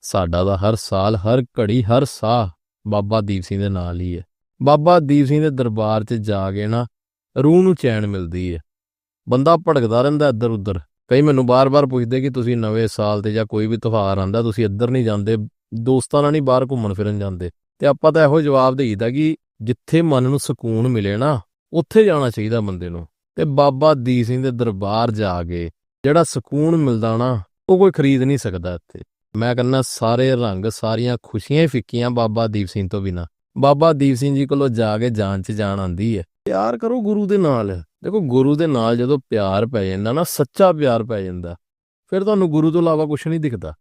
ਸਾਡਾ ਦਾ ਹਰ ਸਾਲ, ਹਰ ਘੜੀ, ਹਰ ਸਾਹ ਬਾਬਾ ਦੀਪ ਸਿੰਘ ਦੇ ਨਾਲ ਹੀ ਹੈ। ਬਾਬਾ ਦੀਪ ਸਿੰਘ ਦੇ ਦਰਬਾਰ 'ਚ ਜਾ ਕੇ ਨਾ ਰੂਹ ਨੂੰ ਚੈਨ ਮਿਲਦੀ ਹੈ। ਬੰਦਾ ਭੜਕਦਾ ਰਹਿੰਦਾ ਇੱਧਰ ਉੱਧਰ ਕਈ ਮੈਨੂੰ ਬਾਰ-ਬਾਰ ਪੁੱਛਦੇ ਕਿ ਤੁਸੀਂ ਨਵੇਂ ਸਾਲ ਤੇ ਜਾਂ ਕੋਈ ਵੀ ਤਿਉਹਾਰ ਆਂਦਾ ਤੁਸੀਂ ਇੱਧਰ ਨਹੀਂ ਜਾਂਦੇ, ਦੋਸਤਾਂ ਨਾਲ ਨਹੀਂ ਬਾਹਰ ਘੁੰਮਣ ਫਿਰਨ ਜਾਂਦੇ। ਤੇ ਆਪਾਂ ਤਾਂ ਇਹੋ ਜਵਾਬ ਦੇਈਦਾ ਕਿ ਜਿੱਥੇ ਮਨ ਨੂੰ ਸਕੂਨ ਮਿਲੇ ਨਾ, ਉੱਥੇ ਜਾਣਾ ਚਾਹੀਦਾ ਬੰਦੇ ਨੂੰ। ਤੇ ਬਾਬਾ ਦੀਪ ਸਿੰਘ ਦੇ ਦਰਬਾਰ ਜਾ ਕੇ ਜਿਹੜਾ ਸਕੂਨ ਮਿਲਦਾ ਨਾ, ਉਹ ਕੋਈ ਖਰੀਦ ਨਹੀਂ ਸਕਦਾ ਇੱਥੇ। ਮੈਂ ਕਹਿੰਦਾ ਸਾਰੇ ਰੰਗ ਸਾਰੀਆਂ ਖੁਸ਼ੀਆਂ ਫਿੱਕੀਆਂ ਬਾਬਾ ਦੀਪ ਸਿੰਘ ਤੋਂ ਬਿਨਾ। ਬਾਬਾ ਦੀਪ ਸਿੰਘ ਜੀ ਕੋਲੋਂ ਜਾ ਕੇ ਜਾਨ ਚ ਜਾਨ ਆਂਦੀ ਹੈ। ਪਿਆਰ ਕਰੋ ਗੁਰੂ ਦੇ ਨਾਲ। ਦੇਖੋ ਗੁਰੂ ਦੇ ਨਾਲ ਜਦੋਂ ਪਿਆਰ ਪੈ ਜਾਂਦਾ ਨਾ, ਸੱਚਾ ਪਿਆਰ ਪੈ ਜਾਂਦਾ, ਫਿਰ ਤੁਹਾਨੂੰ ਗੁਰੂ ਤੋਂ ਇਲਾਵਾ ਕੁਝ ਨਹੀਂ ਦਿਖਦਾ।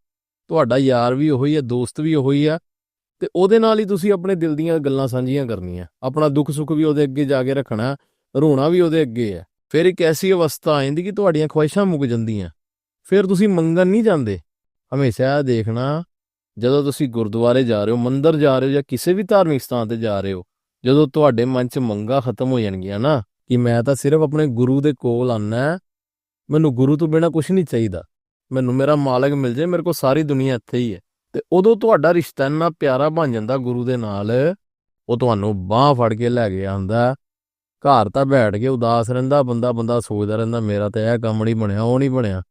ਤੁਹਾਡਾ ਯਾਰ ਵੀ ਉਹੀ ਹੈ, ਦੋਸਤ ਵੀ ਉਹੀ ਆ ਤੇ ਉਹਦੇ ਨਾਲ ਹੀ ਤੁਸੀਂ ਆਪਣੇ ਦਿਲ ਦੀਆਂ ਗੱਲਾਂ ਸਾਂਝੀਆਂ ਕਰਨੀਆਂ। ਆਪਣਾ ਦੁੱਖ ਸੁੱਖ ਵੀ ਉਹਦੇ ਅੱਗੇ ਜਾ ਕੇ ਰੱਖਣਾ, ਰੋਣਾ ਵੀ ਉਹਦੇ ਅੱਗੇ ਹੈ। ਫਿਰ ਇੱਕ ਐਸੀ ਅਵਸਥਾ ਆ ਜਾਂਦੀ ਕਿ ਤੁਹਾਡੀਆਂ ਖੁਆਇਸ਼ਾਂ ਮੁੱਕ ਜਾਂਦੀਆਂ। ਫਿਰ ਤੁਸੀਂ ਮੰਗਣ ਨਹੀਂ ਜਾਂਦੇ। ਹਮੇਸ਼ਾ ਇਹ ਦੇਖਣਾ, ਜਦੋਂ ਤੁਸੀਂ ਗੁਰਦੁਆਰੇ ਜਾ ਰਹੇ ਹੋ, ਮੰਦਿਰ ਜਾ ਰਹੇ ਹੋ ਜਾਂ ਕਿਸੇ ਵੀ ਧਾਰਮਿਕ ਸਥਾਨ ਤੇ ਜਾ ਰਹੇ ਹੋ, ਜਦੋਂ ਤੁਹਾਡੇ ਮਨ 'ਚ ਮੰਗਾ ਖਤਮ ਹੋ ਜਾਣਗੀਆਂ ਨਾ, ਕਿ ਮੈਂ ਤਾਂ ਸਿਰਫ ਆਪਣੇ ਗੁਰੂ ਦੇ ਕੋਲ ਆਨਾ ਮੈਨੂੰ ਗੁਰੂ ਤੋਂ ਬਿਨਾ ਕੁਝ ਨਹੀਂ ਚਾਹੀਦਾ। ਮੈਨੂੰ ਮੇਰਾ ਮਾਲਕ ਮਿਲ ਜੇ ਮੇਰੇ ਕੋਲ ਸਾਰੀ ਦੁਨੀਆ ਇੱਥੇ ਹੀ ਹੈ। ਤੇ ਉਦੋਂ ਤੁਹਾਡਾ ਰਿਸ਼ਤਾ ਇੰਨਾ ਪਿਆਰਾ ਬਣ ਜਾਂਦਾ ਗੁਰੂ ਦੇ ਨਾਲ, ਉਹ ਤੁਹਾਨੂੰ ਬਾਹ ਫੜ ਕੇ ਲੈ ਕੇ ਆਂਦਾ ਘਰ ਤਾਂ ਬੈਠ ਕੇ ਉਦਾਸ ਰਹਿੰਦਾ ਬੰਦਾ ਬੰਦਾ ਸੋਚਦਾ ਰਹਿੰਦਾ, ਮੇਰਾ ਤਾਂ ਇਹ ਕੰਮ ਨਹੀਂ ਬਣਿਆ, ਉਹ ਨਹੀਂ ਬਣਿਆ।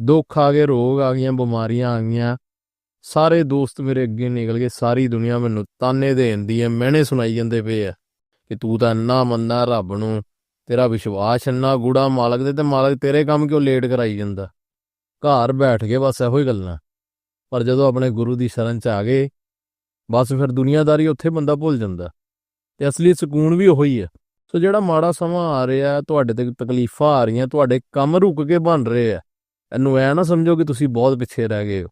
ਦੁੱਖ ਆ ਗਏ, ਰੋਗ ਆ ਗਈਆਂ, ਬਿਮਾਰੀਆਂ ਆ ਗਈਆਂ। ਸਾਰੇ ਦੋਸਤ ਮੇਰੇ ਅੱਗੇ ਨਿਕਲ ਗਏ, ਸਾਰੀ ਦੁਨੀਆ ਮੈਨੂੰ ਤਾਨੇ ਦੇਂਦੀ ਐ ਮਹਿਣੇ ਸੁਣਾਈ ਜਾਂਦੇ ਪਏ ਆ ਕਿ ਤੂੰ ਤਾਂ ਇੰਨਾ ਮੰਨਦਾ ਰੱਬ ਨੂੰ, ਤੇਰਾ ਵਿਸ਼ਵਾਸ ਇੰਨਾ ਗੂੜਾ ਮਾਲਕ ਦੇ ਤੇ ਮਾਲਕ ਤੇਰੇ ਕੰਮ ਕਿਉਂ ਲੇਟ ਕਰਾਈ ਜਾਂਦਾ? ਘਰ ਬੈਠ ਕੇ ਬਸ ਇਹੋ ਹੀ ਗੱਲਾਂ। ਪਰ ਜਦੋਂ ਆਪਣੇ ਗੁਰੂ ਦੀ ਸ਼ਰਨ ਚ ਆ ਗਏ, ਬਸ ਫਿਰ ਦੁਨੀਆਦਾਰੀ ਉੱਥੇ ਬੰਦਾ ਭੁੱਲ ਜਾਂਦਾ। ਤੇ ਅਸਲੀ ਸਕੂਨ ਵੀ ਉਹੀ ਹੈ ਸੋ ਜਿਹੜਾ ਮਾੜਾ ਸਮਾਂ ਆ ਰਿਹਾ, ਤੁਹਾਡੇ ਤੇ ਤਕਲੀਫਾਂ ਆ ਰਹੀਆਂ, ਤੁਹਾਡੇ ਕੰਮ ਰੁਕ ਕੇ ਬਣ ਰਹੇ ਆ। ਇਹਨੂੰ ਐ ਨਾ ਸਮਝੋ ਕਿ ਤੁਸੀਂ ਬਹੁਤ ਪਿੱਛੇ ਰਹਿ ਗਏ ਹੋ।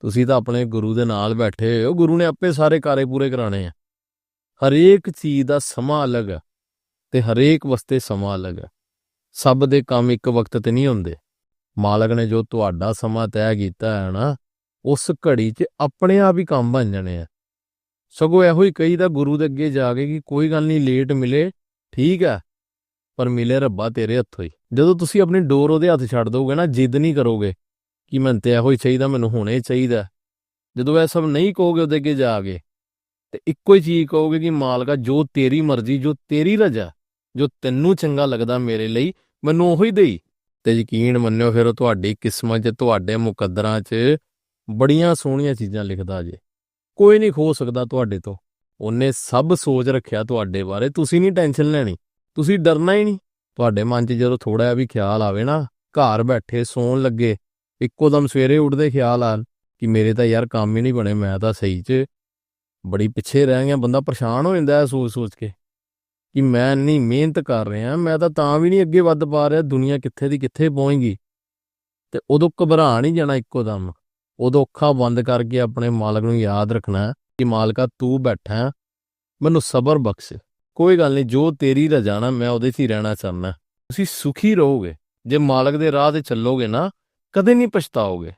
ਤੁਸੀਂ ਤਾਂ ਆਪਣੇ ਗੁਰੂ ਦੇ ਨਾਲ ਬੈਠੇ ਹੋਏ ਹੋ। ਗੁਰੂ ਨੇ ਆਪੇ ਸਾਰੇ ਕਾਰੇ ਪੂਰੇ ਕਰਾਣੇ ਆ। ਹਰੇਕ ਚੀਜ਼ ਦਾ ਸਮਾਂ ਅਲੱਗ ਹੈ ਤੇ ਹਰੇਕ ਵਸਤੇ ਸਮਾਂ ਅਲੱਗ ਹੈ ਸਭ ਦੇ ਕੰਮ ਇੱਕ ਵਕਤ ਤੇ ਨਹੀਂ ਹੁੰਦੇ। ਮਾਲਕ ਨੇ ਜੋ ਤੁਹਾਡਾ ਸਮਾਂ ਤੈਅ ਕੀਤਾ ਹੈ ਨਾ, ਉਸ ਘੜੀ 'ਚ ਆਪਣੇ ਆਪ ਹੀ ਕੰਮ ਬਣ ਜਾਣੇ ਆ। ਸਗੋਂ ਇਹੋ ਹੀ ਕਹੀਦਾ ਗੁਰੂ ਦੇ ਅੱਗੇ ਜਾ ਕੇ ਕਿ ਕੋਈ ਗੱਲ ਨਹੀਂ, ਲੇਟ ਮਿਲੇ, ਠੀਕ ਹੈ ਪਰ ਮਿਲੇ ਰੱਬਾ ਤੇਰੇ ਹੱਥੋਂ ਹੀ। ਜਦੋਂ ਤੁਸੀਂ ਆਪਣੀ ਡੋਰ ਉਹਦੇ ਹੱਥ ਛੱਡ ਦੋਗੇ ਨਾ, ਜਿੱਦ ਨਹੀਂ ਕਰੋਗੇ ਕਿ ਮੈਨੂੰ ਤੇ ਇਹੋ ਹੀ ਚਾਹੀਦਾ, ਮੈਨੂੰ ਹੁਣੇ ਚਾਹੀਦਾ। ਜਦੋਂ ਇਹ ਸਭ ਨਹੀਂ ਕਹੋਗੇ, ਉਹਦੇ ਅੱਗੇ ਜਾ ਕੇ ਤੇ ਇੱਕੋ ਹੀ ਚੀਜ਼ ਕਹੋਗੇ ਕਿ ਮਾਲਕਾ, ਜੋ ਤੇਰੀ ਮਰਜ਼ੀ, ਜੋ ਤੇਰੀ ਰਜ਼ਾ, ਜੋ ਤੈਨੂੰ ਚੰਗਾ ਲੱਗਦਾ ਮੇਰੇ ਲਈ, ਮੈਨੂੰ ਉਹੀ ਦੇਈ। ਤੇ ਯਕੀਨ ਮੰਨਿਓ ਫਿਰ ਉਹ ਤੁਹਾਡੀ ਕਿਸਮਤ 'ਚ, ਤੁਹਾਡੇ ਮੁਕੱਦਰਾਂ 'ਚ ਬੜੀਆਂ ਸੋਹਣੀਆਂ ਚੀਜ਼ਾਂ ਲਿਖਦਾ ਜੇ। ਕੋਈ ਨਹੀਂ ਖੋ ਸਕਦਾ ਤੁਹਾਡੇ ਤੋਂ। ਉਹਨੇ ਸਭ ਸੋਚ ਰੱਖਿਆ ਤੁਹਾਡੇ ਬਾਰੇ, ਤੁਸੀਂ ਨਹੀਂ ਟੈਨਸ਼ਨ ਲੈਣੀ। ਤੁਸੀਂ ਡਰਨਾ ਹੀ ਨਹੀਂ। ਤੁਹਾਡੇ ਮਨ 'ਚ ਜਦੋਂ ਥੋੜਾ ਜਿਹਾ ਵੀ ਖਿਆਲ ਆਵੇ ਨਾ, ਘਰ ਬੈਠੇ ਸੌਣ ਲੱਗੇ ਇੱਕੋ ਦਮ ਸਵੇਰੇ ਉੱਠਦੇ ਖਿਆਲ ਆ ਕਿ ਮੇਰੇ ਤਾਂ ਯਾਰ ਕੰਮ ਹੀ ਨਹੀਂ ਬਣੇ, ਮੈਂ ਤਾਂ ਸਹੀ 'ਚ ਬੜੀ ਪਿੱਛੇ ਰਹਿ ਗਿਆ, ਬੰਦਾ ਪਰੇਸ਼ਾਨ ਹੋ ਜਾਂਦਾ ਸੋਚ-ਸੋਚ ਕੇ ਕਿ ਮੈਂ ਇੰਨੀ ਮਿਹਨਤ ਕਰ ਰਿਹਾ, ਮੈਂ ਤਾਂ ਤਾਂ ਵੀ ਨਹੀਂ ਅੱਗੇ ਵੱਧ ਪਾ ਰਿਹਾ, ਦੁਨੀਆ ਕਿੱਥੇ ਦੀ ਕਿੱਥੇ ਪਹੁੰਚ ਗਈ ਤੇ ਉਦੋਂ ਘਬਰਾ ਨਹੀਂ ਜਾਣਾ ਇੱਕੋ ਦਮ ਉਦੋਂ ਅੱਖਾਂ ਬੰਦ ਕਰਕੇ ਆਪਣੇ ਮਾਲਕ ਨੂੰ ਯਾਦ ਰੱਖਣਾ ਕਿ ਮਾਲਕਾ ਤੂੰ ਬੈਠਾ, ਮੈਨੂੰ ਸਬਰ ਬਖਸ਼। ਕੋਈ ਗੱਲ ਨਹੀਂ, ਜੋ ਤੇਰੀ ਰਜ਼ਾ ਮੈਂ ਉਹਦੇ 'ਚ ਹੀ ਰਹਿਣਾ ਚਾਹੁੰਦਾ। ਤੁਸੀਂ ਸੁਖੀ ਰਹੋਗੇ। ਜੇ ਮਾਲਕ ਦੇ ਰਾਹ ਤੇ ਚੱਲੋਗੇ ਨਾ, ਕਦੇ ਨਹੀਂ ਪਛਤਾਓਗੇ।